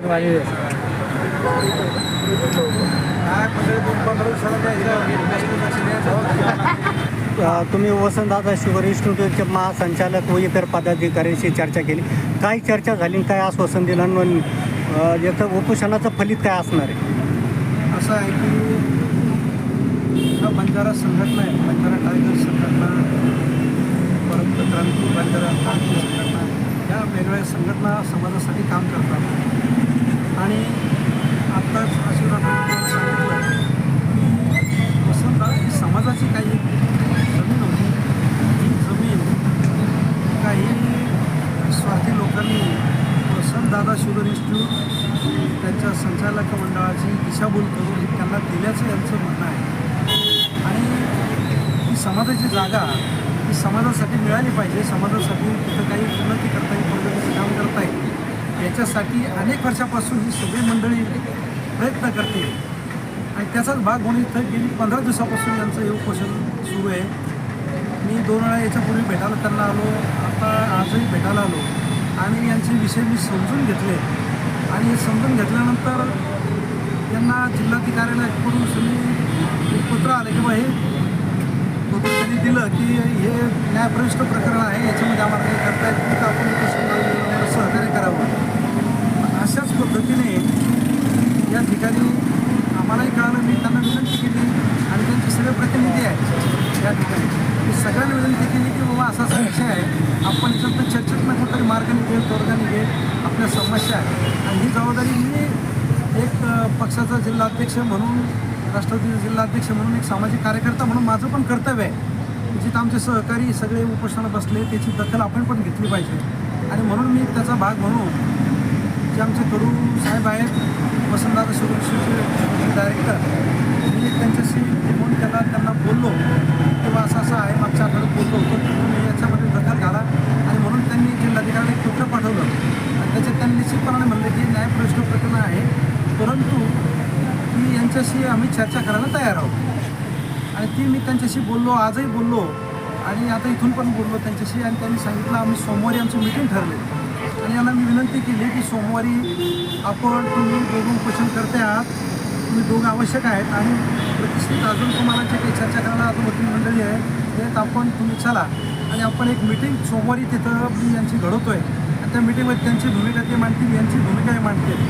Terima kasih. तुम्ही Vasantdada sugar इन्स्टिट्यूटचे महासंचालक व इतर पदाधिकाऱ्यांशी चर्चा केली. काय चर्चा झाली काय आश्वासन दिलं? याचं उपोषणाचं फलित काय असणार आहे? असं आहे की बंजारा संघटना आहे. बंजारा टायगर संघटना परत क्रांती बंजारा क्रांती संघटना या वेगवेगळ्या संघटना समाजासाठी काम करतात. आणि आत्ताच आशीर्वाद सांगितलं. की वसंतदादा समाजाची काही जमीन होती ही जमीन काही स्वार्थी लोकांनी वसंतदादा शुगर इन्स्टिट्यूट त्यांच्या संचालक मंडळाची दिशाभूल करून त्यांना दिल्याचं यांचं म्हणणं आहे. आणि ही समाजाची जागा ही समाजासाठी मिळाली पाहिजे. समाजासाठी तिथं काही उन्नती करता येईल प्रगतीचं काम करता येईल. याच्यासाठी अनेक वर्षापासून ही सगळी मंडळी प्रयत्न करते. आणि त्याचाच भाग म्हणून इथं गेली पंधरा दिवसापासून यांचं हे उपोषण सुरू आहे. मी दोन वेळा याच्यापूर्वी भेटायला त्यांना आलो. आता आजही भेटायला आलो आणि यांचे विषय मी समजून घेतले. आणि हे समजून घेतल्यानंतर यांना जिल्हाधिकाऱ्याकडून सुनी एक पत्र आलं की बा हे पत्र त्यांनी दिलं की हे न्यायप्रविष्ट प्रकरण आहे याच्यामध्ये आम्हाला काही करता येत नाही तर आपण सहकार्य करावं. अशाच पद्धतीने या ठिकाणी आम्हालाही कळालं मी त्यांना विनंती केली आणि त्यांचे सगळे प्रतिनिधी आहेत या ठिकाणी. मी सगळ्यांना विनंती केली की किंवा असा संशय आहे. आपण याच्यातनं चर्चेतनं कुठंतरी मार्ग निघेल तोडगा निघेल आपल्या समस्या आहे आणि ही जबाबदारी मी एक पक्षाचा जिल्हाध्यक्ष म्हणून राष्ट्रवादीचा जिल्हाध्यक्ष म्हणून एक सामाजिक कार्यकर्ता म्हणून माझं पण कर्तव्य आहे. जिथं आमचे सहकारी सगळे उपोषणाला बसले त्याची दखल आपण पण घेतली पाहिजे. आणि म्हणून मी त्याचा भाग म्हणून जे आमचे कडू साहेब आहेत वसंतदादा सुरक्षेचे डायरेक्टर मी त्यांच्याशी फोन त्याला त्यांना बोललो किंवा असं असं आहे मागच्या आठवड्यात बोललो होतो की तुम्ही याच्यामध्ये दखल घाला आणि म्हणून त्यांनी जिल्हाधिकाऱ्याला एक पत्र पाठवलं आणि त्याच्यात त्यांनी निश्चितपणाने म्हणले की न्यायप्रविष्ट प्रकरण आहे परंतु की यांच्याशी आम्ही चर्चा करायला तयार आहोत आणि ती मी त्यांच्याशी बोललो आजही बोललो. आणि आता इथून पण बोललो त्यांच्याशी. आणि त्यांनी सांगितलं आम्ही सोमवारी आमची मिटिंग ठरले आणि यांना मी विनंती केली की सोमवारी आपण तुम्ही दोघं उपोषण करते आहात. तुम्ही दोघं आवश्यक आहेत. आणि प्रतिष्ठित अजून तुम्हाला जे काही चर्चा करायला अजून वकील मंडळी आहे त्यात आपण तुम्ही चला. आणि आपण एक मिटिंग सोमवारी तिथं मी यांची आहे आणि त्या मिटिंगमध्ये त्यांची भूमिका ते मांडतील यांची भूमिकाही मांडतील.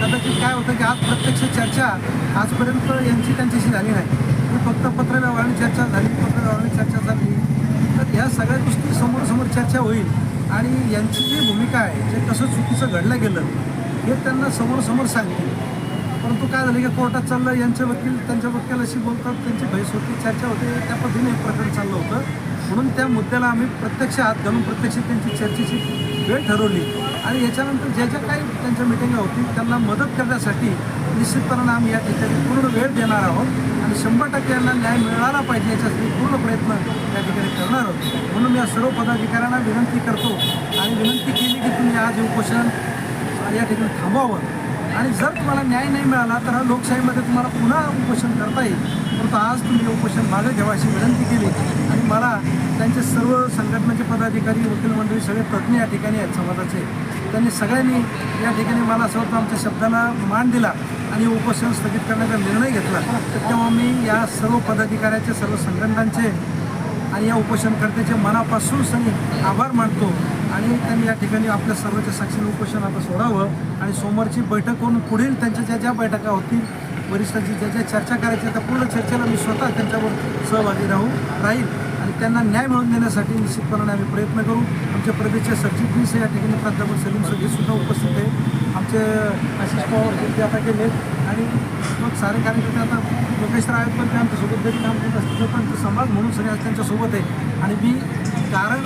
कदाचित काय होतं की आज प्रत्यक्ष चर्चा आजपर्यंत यांची त्यांच्याशी झाली नाही. ही फक्त पत्रव्यवहाराने चर्चा झाली पत्रव्यवहाराने चर्चा झाली. तर ह्या सगळ्या गोष्टी समोरसमोर चर्चा होईल. आणि यांची जी भूमिका आहे जे कसं चुकीचं घडलं गेलं हे त्यांना समोर समोर सांगतील. परंतु काय झालं की कोर्टात चाललं यांचे वकील त्यांच्या वकिलाशी बोलतात त्यांची भैस होती चर्चा होते त्या पद्धतीने हे प्रकरण चाललं होतं. म्हणून त्या मुद्द्याला आम्ही प्रत्यक्ष हात घालून प्रत्यक्ष त्यांची चर्चेची वेळ ठरवली. आणि याच्यानंतर ज्या ज्या काही त्यांच्या मिटिंगा होतील त्यांना मदत करण्यासाठी निश्चितपणे आम्ही या ठिकाणी पूर्ण वेळ देणार आहोत. आणि शंभर टक्के यांना न्याय मिळाला पाहिजे याच्यासाठी पूर्ण प्रयत्न या ठिकाणी करणार आहोत. म्हणून या सर्व पदाधिकाऱ्यांना विनंती करतो आणि विनंती केली की तुम्ही आज उपोषण या ठिकाणी थांबवावं. आणि जर तुम्हाला न्याय नाही मिळाला तर हा लोकशाहीमध्ये तुम्हाला पुन्हा उपोषण करता येईल. परंतु आज तुम्ही उपोषण मागे घ्यावा अशी विनंती केली. आणि मला त्यांचे सर्व संघटनेचे पदाधिकारी वकील मंडळी सगळे तज्ज्ञ या ठिकाणी आहेत समाजाचे. त्यांनी सगळ्यांनी या ठिकाणी मला असं वाटतं आमच्या शब्दांना मान दिला आणि उपोषण स्थगित करण्याचा निर्णय घेतला. तर तेव्हा मी या सर्व पदाधिकाऱ्याचे सर्व संघटनांचे आणि या उपोषणकर्त्याचे मनापासून सगळे आभार मानतो आणि त्यांनी या ठिकाणी आपल्या सर्वच्या साक्षीने उपोषण आता सोडावं आणि सोमवारची बैठक होऊन पुढील त्यांच्या ज्या ज्या बैठका होतील वरिष्ठांची ज्या ज्या चर्चा करायच्या त्या पूर्ण चर्चेला मी स्वतः त्यांच्यावर सहभागी राहू राहील. आणि त्यांना न्याय मिळवून देण्यासाठी निश्चितपणाने आम्ही प्रयत्न करू. आमचे प्रदेशचे सरचिटणीस या ठिकाणी प्राध्यापक सलीम सगळे सुद्धा उपस्थित आहे. आमचे आशिष पवार हे ते आता गेले आणि मग सारे कार्यकर्ते आता लोकेश आहेत पण ते आमच्यासोबत जरी काम करत असतील पण ते समाज म्हणून सगळे आज त्यांच्यासोबत आहे. आणि मी कारण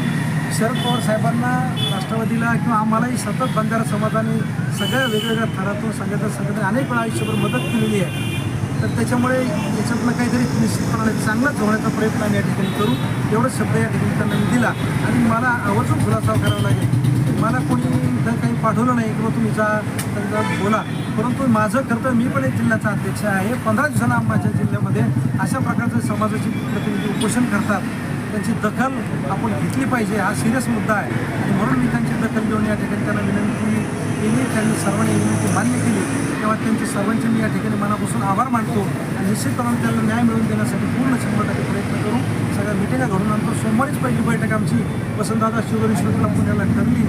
शरद पवार साहेबांना राष्ट्रवादीला किंवा आम्हालाही सतत बंधारा समाजाने सगळ्या वेगवेगळ्या थरातून संघटना सगळ्यांनी अनेक वेळा आयुष्यभर मदत केलेली आहे. तर त्याच्यामुळे याच्यातलं काहीतरी निश्चितपणाने चांगलाच होण्याचा प्रयत्न आम्ही या ठिकाणी करू. एवढंच शब्द या ठिकाणी त्यांना मी दिला. आणि मला आवर्जून खुलासा करावा लागेल. मला कोणी इथं काही पाठवलं नाही किंवा तुम्ही जा त्यांचा बोला. परंतु माझं कर्तव्य मी पण एक जिल्ह्याचा अध्यक्ष आहे. पंधरा दिवसांना माझ्या जिल्ह्यामध्ये अशा प्रकारचं समाजाची प्रतिनिधी उपोषण करतात. त्यांची दखल आपण घेतली पाहिजे. हा सिरियस मुद्दा आहे. आणि म्हणून मी त्यांची दखल घेऊन या ठिकाणी त्यांना विनंती केली. त्यांनी सर्वांनी विनंती मान्य केली. तेव्हा त्यांचे सर्वांचे मी या ठिकाणी मनापासून आभार मानतो. आणि निश्चितपणे त्यांना न्याय मिळवून देण्यासाठी पूर्ण शंभर प्रयत्न करू. सगळ्या मिटिंगा घडून आणतो सोमवारीच पहिली बैठक आमची वसंतदादा शुगर पुण्याला ठरली.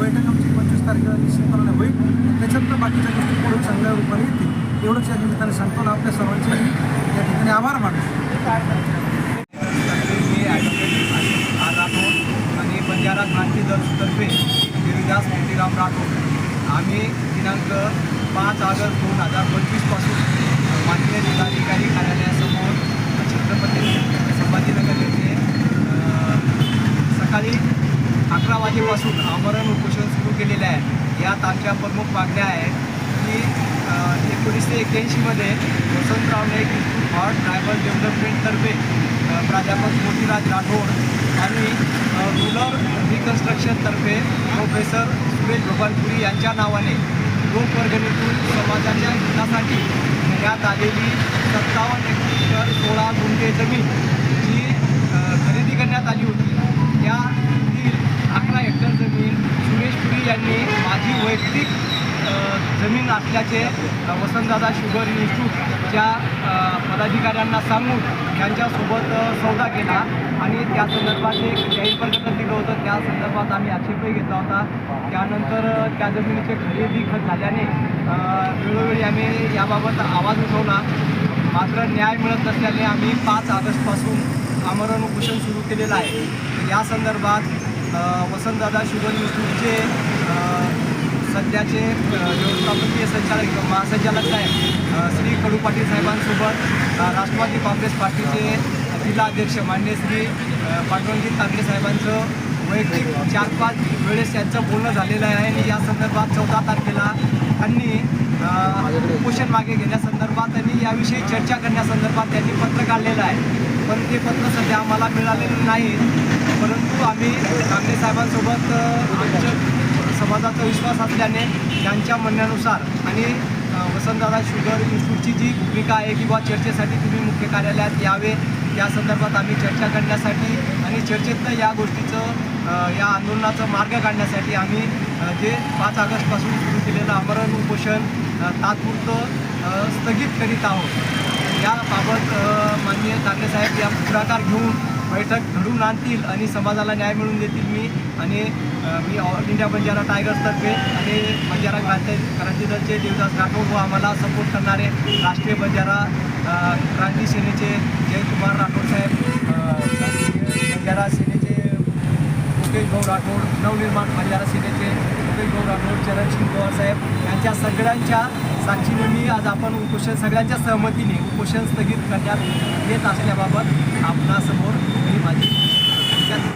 बैठक आमची पंचवीस तारखेला निश्चितपणे होईल. त्याच्यातनं बाकीच्या गोष्टी पुढे चांगल्या रूपाने येतील. एवढंच या निमित्ताने सांगतो आपल्या सर्वांचे या ठिकाणी आभार मानतो मी ॲडव्होकेट आर राठोड आणि बंजारा ट्रस्टतर्फे दलतर्फे देवीदास मोतीराम राठोड. आम्ही दिनांक पाच ऑगस्ट दोन हजार पंचवीसपासून माननीय जिल्हाधिकारी कार्यालयासमोर छत्रपती संभाजीनगर येथे सकाळी अकरा वाजेपासून आमरण उपोषण सुरू केलेले आहे. यात आमच्या प्रमुख मागण्या आहेत की एकोणीसशे एक्क्याऐंशीमध्ये Vasantrao Naik institute for tribal डेव्हलपमेंटतर्फे प्राध्यापक मोतीराज राठोड आणि रुरल रिकन्स्ट्रक्शनतर्फे प्रोफेसर सुरेश गोपालपुरी यांच्या नावाने लोकवर्गणीतून समाजाच्या हितासाठी घेण्यात आलेली सत्तावन्न हेक्टर सोळा गुंठे जमीन जी खरेदी करण्यात आली होती. त्यातील अकरा हेक्टर जमीन सुरेश पुरी यांनी माझी वैयक्तिक जमीन असल्याचे वसंतदादा शुगर इन्स्टिट्यूटच्या पदाधिकाऱ्यांना सांगून त्यांच्यासोबत सौदा केला. आणि त्या संदर्भात एक जाहीर प्रकरण दिलं होतं. त्या संदर्भात आम्ही आक्षेपही घेतला होता. त्यानंतर त्या जमिनीचे खरेदी खत झाल्याने वेळोवेळी आम्ही याबाबत आवाज उठवला. मात्र न्याय मिळत नसल्याने आम्ही पाच ऑगस्टपासून आमरण उपोषण सुरू केलेलं आहे. या संदर्भात वसंतदादा शुगर इन्स्टिट्यूटचे सध्याचे व्यवस्थापकीय संचालक महासंचालक साहेब श्री कडू पाटील साहेबांसोबत राष्ट्रवादी काँग्रेस पार्टीचे जिल्हाध्यक्ष मान्य श्री अ, तांबे साहेबांचं वैयक्तिक चार पाच वेळेस यांचं बोलणं झालेलं आहे. आणि या संदर्भात चौदा तारखेला त्यांनी उपोषण मागे घेण्यासंदर्भात आणि याविषयी चर्चा करण्यासंदर्भात त्यांनी पत्र काढलेलं आहे. पण ते पत्र सध्या आम्हाला मिळालेलं नाही. परंतु आम्ही कांबळे साहेबांसोबत आमच्या समाजाचा विश्वास असल्याने त्यांच्या म्हणण्यानुसार आणि वसंतदादा शुगर इन्स्टिट्यूटची जी भूमिका आहे किंवा चर्चेसाठी तुम्ही मुख्य कार्यालयात यावे या संदर्भात आम्ही चर्चा करण्यासाठी आणि चर्चेतनं या गोष्टीचं या आंदोलनाचं मार्ग काढण्यासाठी आम्ही जे पाच ऑगस्टपासून सुरू केलेलं आमरण उपोषण तात्पुरतं स्थगित करीत आहोत. याबाबत माननीय ठाकरे साहेब या पुढाकार घेऊन बैठक घडवून आणतील आणि समाजाला न्याय मिळवून देतील मी आणि मी ऑल इंडिया बंजारा टायगर्सतर्फे आणि बंजारा क्रांती क्रांतीदलचे देवदास राठोड व आम्हाला सपोर्ट करणारे राष्ट्रीय बंजारा क्रांती सेनेचे जयकुमार राठोड साहेब बंजारा सेनेचे मुकेश भाऊ राठोड नवनिर्माण बंजारा सेनेचे मुकेश भाऊ राठोड चरणसिंग पवार साहेब यांच्या सगळ्यांच्या साक्षीने मी आज आपण उपोषण सगळ्यांच्या सहमतीने उपोषण स्थगित करण्यात येत असल्याबाबत आपणासमोर मी माझी